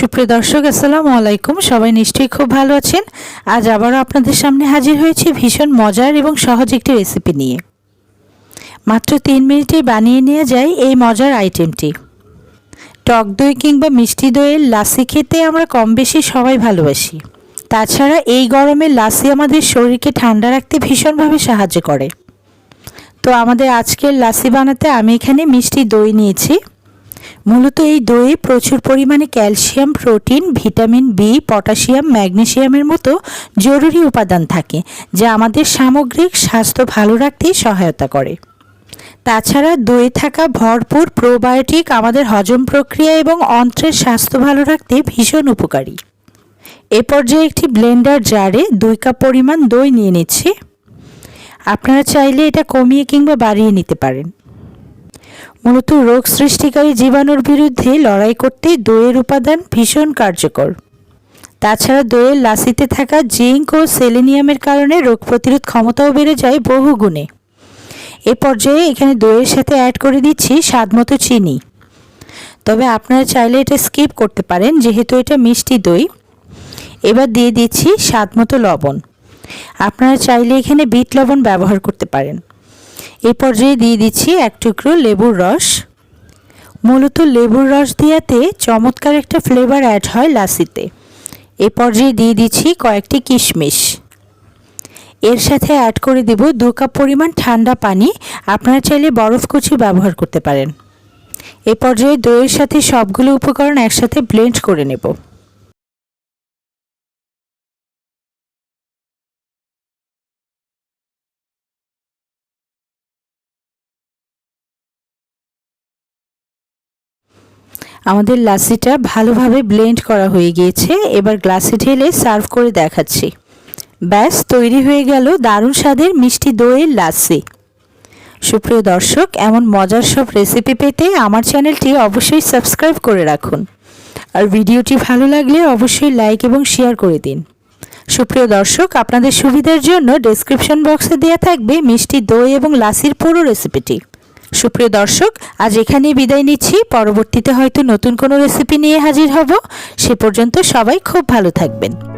সুপ্রিয় দর্শক, আসসালামু আলাইকুম। সবাই নিশ্চয়ই খুব ভালো আছেন। আজ আবারও আপনাদের সামনে হাজির হয়েছি ভীষণ মজার এবং সহজ একটি রেসিপি নিয়ে। মাত্র তিন মিনিটে বানিয়ে নিয়ে যায় এই মজার আইটেমটি টক দই কিংবা মিষ্টি দইয়ের লাসি খেতে আমরা কম বেশি সবাই ভালোবাসি। তাছাড়া এই গরমে লাসি আমাদের শরীরকে ঠান্ডা রাখতে ভীষণভাবে সাহায্য করে। তো আমাদের আজকের লাসি বানাতে আমি এখানে মিষ্টি দই নিয়েছি। মূলত এই দইয়ে প্রচুর পরিমাণে calcium, protein, vitamin B potassium ম্যাগনেসিয়ামের মতো জরুরি উপাদান থাকে, যা আমাদের সামগ্রিক স্বাস্থ্য ভালো রাখতে সহায়তা করে। তাছাড়া দইয়ে থাকা ভরপুর প্রোবায়োটিক আমাদের হজম প্রক্রিয়া এবং অন্ত্রের স্বাস্থ্য ভালো রাখতে ভীষণ উপকারী। এ পর্যায়ে একটি ব্লেন্ডার জারে দুই কাপ পরিমাণ দই নিয়ে নিচ্ছি। আপনারা চাইলে এটা কমিয়ে কিংবা বাড়িয়ে নিতে পারেন। মূলত রোগ সৃষ্টিকারী জীবাণুর বিরুদ্ধে লড়াই করতে দইয়ের উপাদান ভীষণ কার্যকর। তাছাড়া দইয়ের লাসিতে থাকা জিঙ্ক ও সেলেনিয়ামের কারণে রোগ প্রতিরোধ ক্ষমতাও বেড়ে যায় বহু গুণে। এ পর্যায়ে এখানে দইয়ের সাথে অ্যাড করে দিচ্ছি স্বাদমতো চিনি। তবে আপনারা চাইলে এটা স্কিপ করতে পারেন, যেহেতু এটা মিষ্টি দই। এবার দিয়ে দিচ্ছি স্বাদমতো লবণ। আপনারা চাইলে এখানে বিট লবণ ব্যবহার করতে পারেন। এই পর্যায়ে দিয়ে দিচ্ছি এক টুকরো লেবুর রস। মূলত লেবুর রস দিয়াতে চমৎকার একটা ফ্লেভার অ্যাড হয় লাসিতে। এ পর্যায়ে দিয়ে দিচ্ছি কয়েকটি কিশমিশ। এর সাথে অ্যাড করে দেব দু কাপ পরিমাণ ঠান্ডা পানি। আপনারা চাইলে বরফ কুচি ব্যবহার করতে পারেন। এ পর্যায়ে দইয়ের সাথে সবগুলো উপকরণ একসাথে ব্লেন্ড করে নেব। আমাদের লাসিটা ভালোভাবে ব্লেন্ড করা হয়ে গিয়েছে। এবার গ্লাসে ঢেলে সার্ভ করে দেখাচ্ছি। ব্যাস, তৈরি হয়ে গেল দারুণ স্বাদের মিষ্টি দইয়ের লাসি। সুপ্রিয় দর্শক, এমন মজার সব রেসিপি পেতে আমার চ্যানেলটি অবশ্যই সাবস্ক্রাইব করে রাখুন। আর ভিডিওটি ভালো লাগলে অবশ্যই লাইক এবং শেয়ার করে দিন। সুপ্রিয় দর্শক, আপনাদের সুবিধার জন্য ডেসক্রিপশন বক্সে দেওয়া থাকবে মিষ্টি দই এবং লাসির পুরো রেসিপিটি সুপ্রিয় দর্শক, আজ এখানেই বিদায় নিচ্ছি। পরবর্তীতে হয়তো নতুন কোনো রেসিপি নিয়ে হাজির হব। সে পর্যন্ত সবাই খুব ভালো থাকবেন।